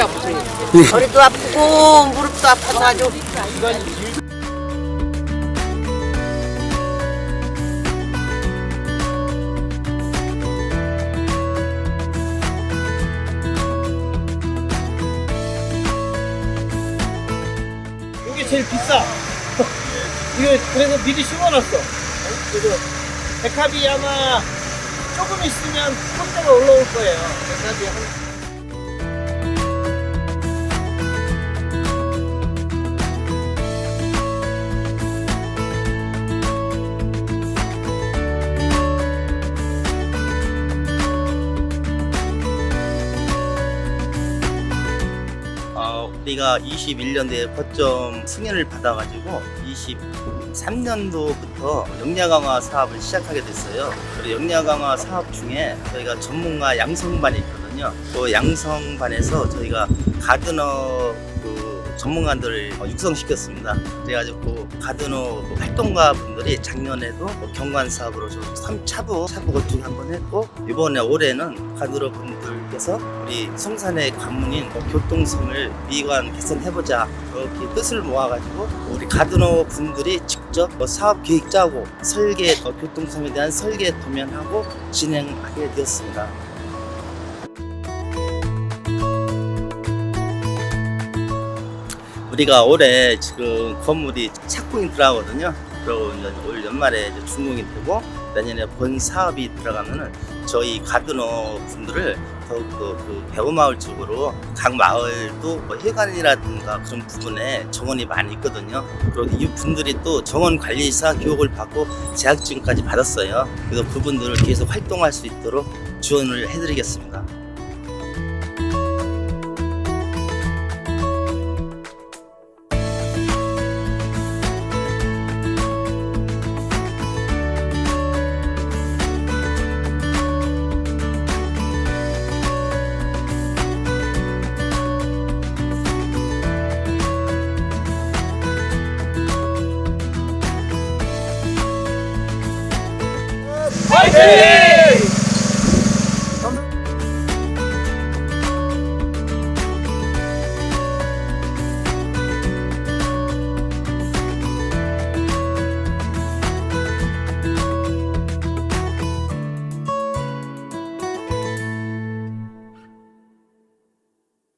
허리도 아프고 무릎도 아파서 아주 이게 제일 비싸. 이거 그래서 미리 심어놨어. 그래서 백합이 아마 조금 있으면 혼자가 올라올 거예요. 백합이 한 우리가 21년도에 거점 승인을 받아가지고 23년도부터 역량 강화 사업을 시작하게 됐어요. 그리고 역량 강화 사업 중에 저희가 전문가 양성반이 있거든요. 그 양성반에서 저희가 가드너 그 전문가들을 어, 육성시켰습니다. 그래가지고 그 그 활동가 분들이 작년에도 뭐 경관 사업으로 좀 3차부 차부 거축 한번 했고 이번에 올해는 가드너 분들께서 우리 성산의 관문인 뭐 교통성을 미관 개선해보자 이렇게 뜻을 모아가지고 우리 가드너 분들이 직접 뭐 사업 계획 짜고 설계 어, 교통성에 대한 설계 도면하고 진행하게 되었습니다. 우리가 올해 지금 건물이 착공이 들어가거든요. 그리고 올 연말에 이제 준공이 되고 내년에 본 사업이 들어가면은 저희 가드너 분들을 더욱더 그 배우마을 쪽으로 각 마을도 뭐 해관이라든가 그런 부분에 정원이 많이 있거든요. 그리고 이 분들이 또 정원 관리사 교육을 받고 재학증까지 받았어요. 그래서 그분들을 계속 활동할 수 있도록 지원을 해드리겠습니다. 파이팅!